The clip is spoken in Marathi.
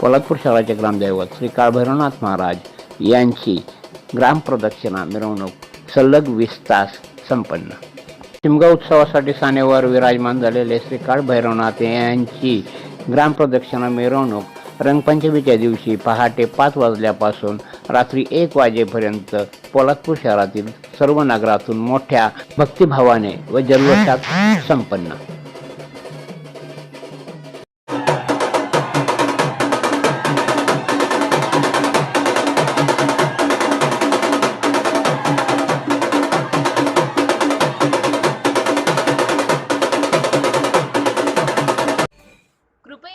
पोलादपूर शहराचे ग्रामदैवत श्री काळभैरवनाथ महाराज यांची ग्रामप्रदक्षिणा मिरवणूक सलग वीस तास संपन्न. शिमगा उत्सवासाठी सानेवर विराजमान झालेले श्री काळभैरवनाथ यांची ग्रामप्रदक्षिणा मिरवणूक रंगपंचमीच्या दिवशी पहाटे पाच वाजल्यापासून रात्री एक वाजेपर्यंत पोलादपूर शहरातील सर्व नगरातून मोठ्या भक्तिभावाने व जल्लोषात संपन्न.